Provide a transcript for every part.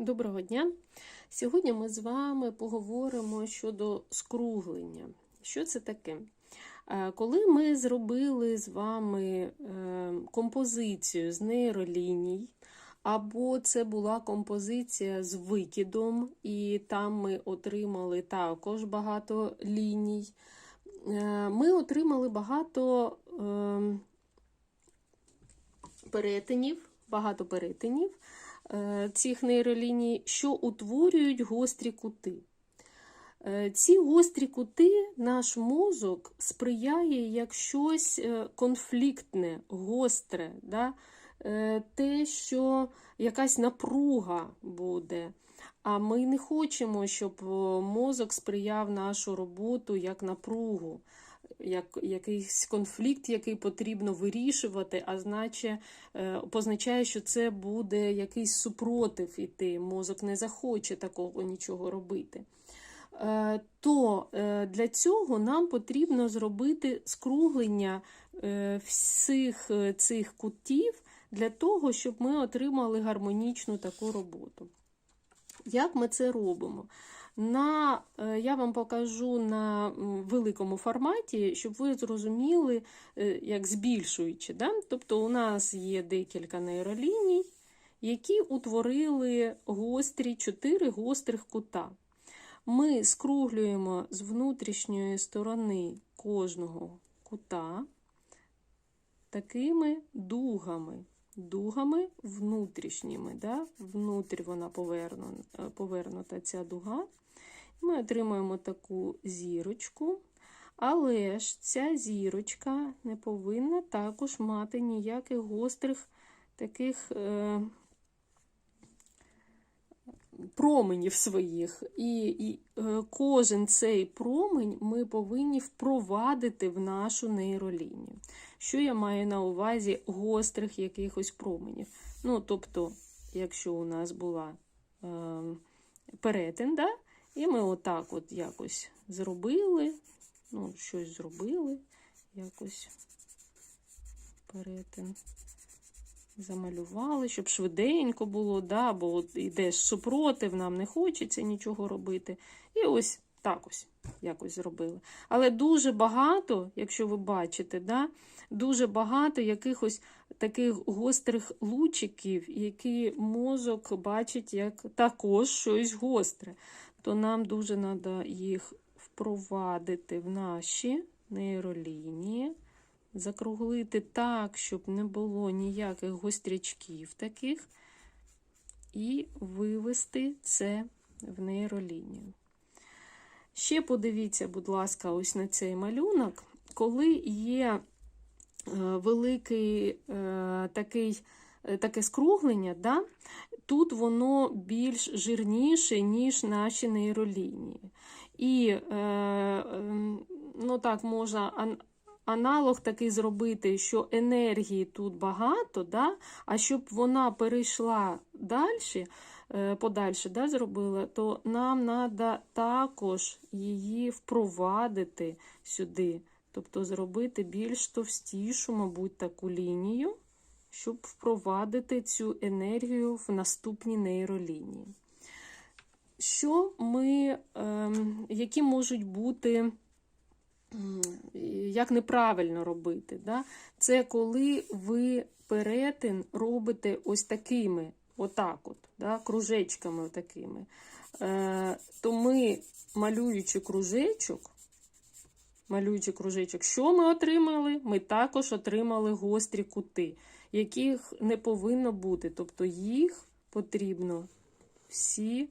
Доброго дня! Сьогодні ми з вами поговоримо щодо скруглення. Що це таке? Е, Коли ми зробили з вами е, композицію з нейроліній, або це була композиція з викидом, і там ми отримали також багато ліній, е, ми отримали багато ем, перетинів, багато перетинів цих нейроліній, що утворюють гострі кути. Е, Ці гострі кути наш мозок сприяє як щось е, конфліктне, гостре, да? Е, те, що якась напруга буде. А ми не хочемо, щоб мозок сприяв нашу роботу як напругу, як якийсь конфлікт, який потрібно вирішувати, а значить, е, позначає, що це буде якийсь супротив іти. Мозок не захоче такого нічого робити. Е, То е, для цього нам потрібно зробити скруглення всіх цих кутів для того, щоб ми отримали гармонічну таку роботу. Як ми це робимо? На, е, я вам покажу на великому форматі, щоб ви зрозуміли, е, як збільшуючи. Да? Тобто у нас є декілька нейроліній, які утворили гострі, чотири гострих кута. Ми скруглюємо з внутрішньої сторони кожного кута такими дугами. Дугами внутрішніми. Да? Внутрі вона повернута, повернута ця дуга. Ми отримуємо таку зірочку. Але ж ця зірочка не повинна також мати ніяких гострих таких е, променів своїх. І, і е, кожен цей промень ми повинні впровадити в нашу нейролінію. Що я маю на увазі гострих якихось променів? Ну, тобто, якщо у нас була е, перетин, да? І ми отак от якось зробили, ну, щось зробили, якось перетин замалювали, щоб швиденько було, да, бо от йдеш супротив, нам не хочеться нічого робити. І ось так ось якось зробили. Але дуже багато, якщо ви бачите, да, дуже багато якихось таких гострих лучиків, які мозок бачить як також щось гостре. То нам дуже треба їх впровадити в наші нейролінії закруглити так, щоб не було ніяких гострячків таких, і вивести це в нейролінію. Ще подивіться, будь ласка, ось на цей малюнок, коли є е, великий е, такий, е, таке скруглення, да, тут воно більш жирніше, ніж наші нейролінії. І ну так, можна аналог такий зробити, що енергії тут багато, да? а щоб вона перейшла далі, подальше да, зробила, то нам треба також її впровадити сюди. Тобто зробити більш товстішу, мабуть, таку лінію, щоб впровадити цю енергію в наступні нейролінії. Що ми, ем, які можуть бути як неправильно робити. Да? Це коли ви перетин робите ось такими, отак от, да? кружечками такими. Е, то ми, малюючи кружечок, малюючи кружечок, що ми отримали? Ми також отримали гострі кути, яких не повинно бути. Тобто їх потрібно всі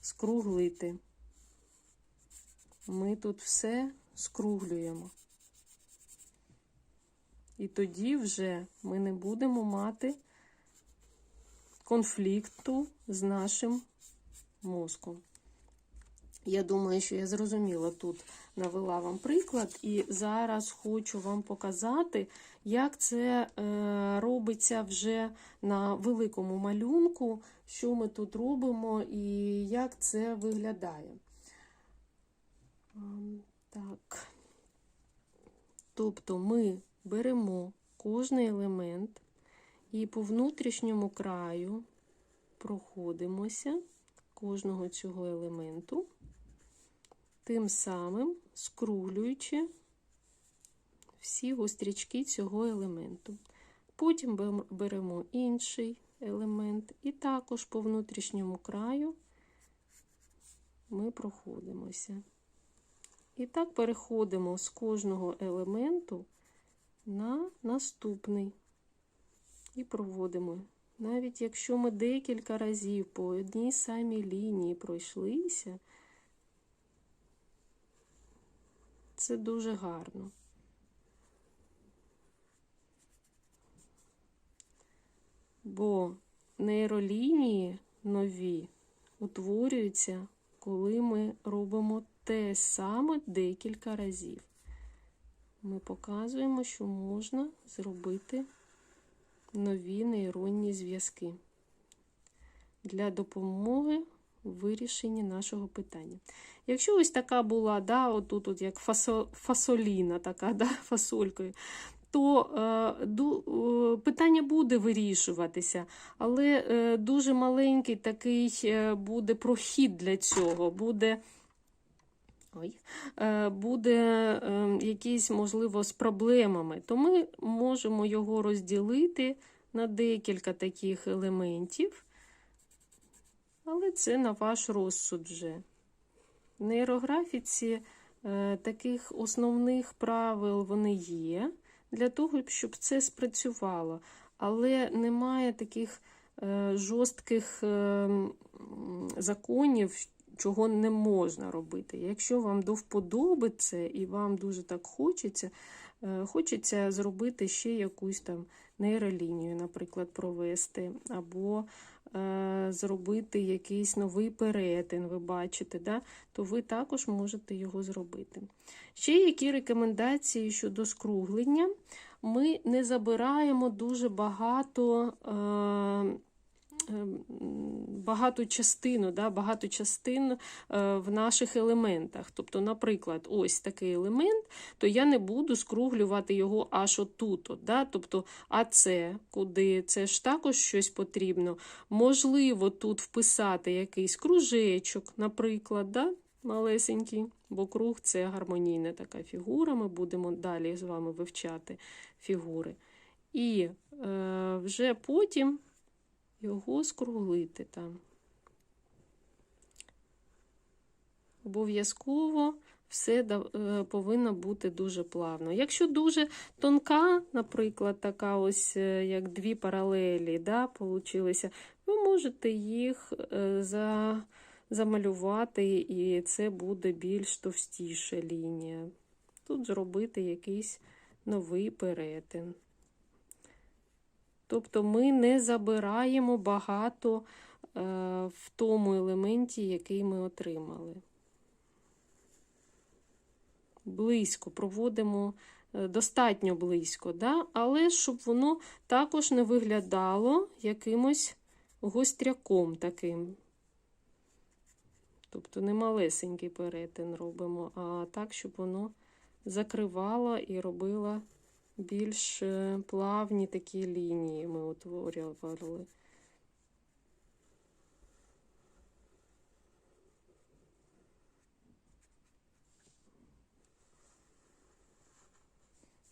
скруглити. Ми тут все скруглюємо. І тоді вже ми не будемо мати конфлікту з нашим мозком. Я думаю, що я зрозуміла тут навела вам приклад, і зараз хочу вам показати, як це е, робиться вже на великому малюнку, що ми тут робимо і як це виглядає. Так. Тобто ми беремо кожний елемент і по внутрішньому краю проходимося кожного цього елементу, тим самим скруглюючи всі гострячки цього елементу. Потім беремо інший елемент, і також по внутрішньому краю ми проходимося. І так переходимо з кожного елементу на наступний і проводимо. Навіть якщо ми декілька разів по одній самій лінії пройшлися, це дуже гарно. Бо нейролінії нові утворюються, коли ми робимо те саме декілька разів. Ми показуємо, що можна зробити нові нейронні зв'язки для допомоги в вирішенні нашого питання. Якщо ось така була, да, отут, от як фасо, фасоліна, така, да, фасолькою, то е, е, питання буде вирішуватися, але е, дуже маленький такий буде прохід для цього. Буде Ой, буде якийсь, можливо, з проблемами, то ми можемо його розділити на декілька таких елементів, але це на ваш розсуд вже. В нейрографіці таких основних правил вони є для того, щоб це спрацювало, але немає таких е, жорстких е, законів, чого не можна робити. Якщо вам до вподоби це і вам дуже так хочеться, е, хочеться зробити ще якусь там нейролінію, наприклад, провести, або зробити якийсь новий перетин, ви бачите, да? то ви також можете його зробити. Ще які рекомендації щодо скруглення? Ми не забираємо дуже багато. Е, багату частину, да, багато частин е, в наших елементах. Тобто, наприклад, ось такий елемент, то я не буду скруглювати його аж отут. От, да? Тобто, а це куди? Це ж також щось потрібно. Можливо, тут вписати якийсь кружечок, наприклад, да? малесенький, бо круг це гармонійна така фігура. Ми будемо далі з вами вивчати фігури. І е, вже потім його скруглити там. Обов'язково все е, повинно бути дуже плавно. Якщо дуже тонка, наприклад, така ось е, як дві паралелі, да, получилися, ви можете їх е, за, замалювати, і це буде більш товстіша лінія. Тут зробити якийсь новий перетин. Тобто ми не забираємо багато е, в тому елементі, який ми отримали. Близько проводимо е, достатньо близько, да? але щоб воно також не виглядало якимось гостряком таким. Тобто не малесенький перетин робимо, а так, щоб воно закривало і робило більш е, плавні такі лінії ми утворювали.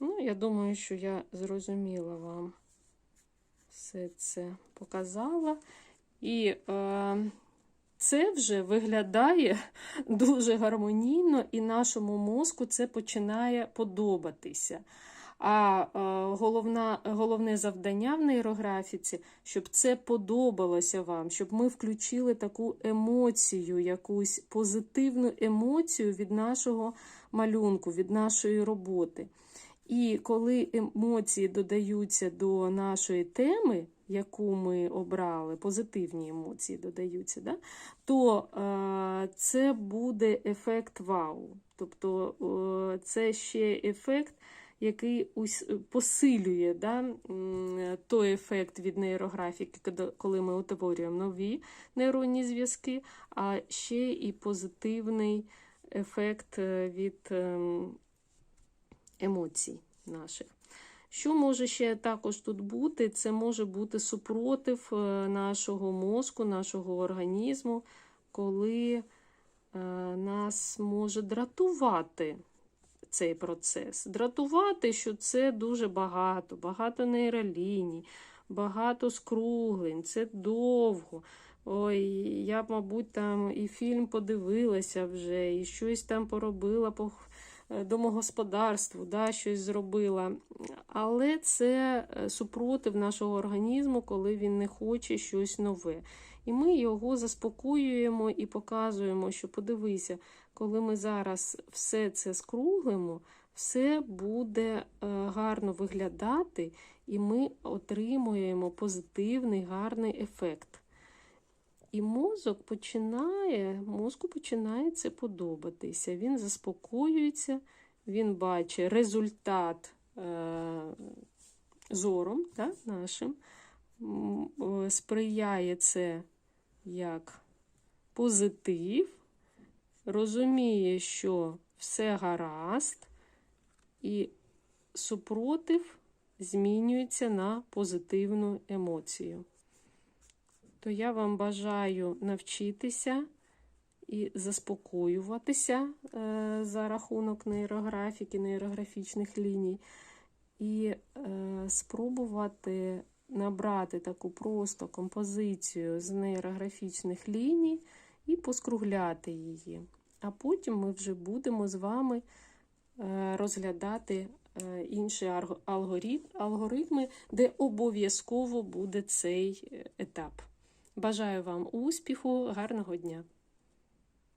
Ну, я думаю, що я зрозуміла вам все це показала. І е, це вже виглядає дуже гармонійно, і нашому мозку це починає подобатися. А е, головна, головне завдання в нейрографіці, щоб це подобалося вам, щоб ми включили таку емоцію, якусь позитивну емоцію від нашого малюнку, від нашої роботи. І коли емоції додаються до нашої теми, яку ми обрали, позитивні емоції додаються, да, то е, це буде ефект вау. Тобто е, це ще ефект який посилює да, той ефект від нейрографіки, коли ми утворюємо нові нейронні зв'язки, а ще і позитивний ефект е, від ем, емоцій наших. Що може ще також тут бути? Це може бути супротив е, нашого мозку, нашого організму, коли е, нас може дратувати цей процес. Дратувати, що це дуже багато, багато нейроліній, багато скруглень, це довго. Ой, я мабуть, там і фільм подивилася вже, і щось там поробила по е, домогосподарству, да, щось зробила. Але це е, супротив нашого організму, коли він не хоче щось нове. І ми його заспокоюємо і показуємо, що подивися, коли ми зараз все це скруглимо, все буде е, гарно виглядати, і ми отримуємо позитивний гарний ефект. І мозок починає, мозку починає це подобатися. Він заспокоюється, він бачить результат е, зором да, нашим, е, сприяє це як позитив, розуміє, що все гаразд, і супротив змінюється на позитивну емоцію то я вам бажаю навчитися і заспокоюватися е, за рахунок нейрографіки, нейрографічних ліній, і е, спробувати набрати таку просто композицію з нейрографічних ліній і поскругляти її. А потім ми вже будемо з вами е, розглядати е, інші алгоритми, де обов'язково буде цей е, етап. Бажаю вам успіху, гарного дня!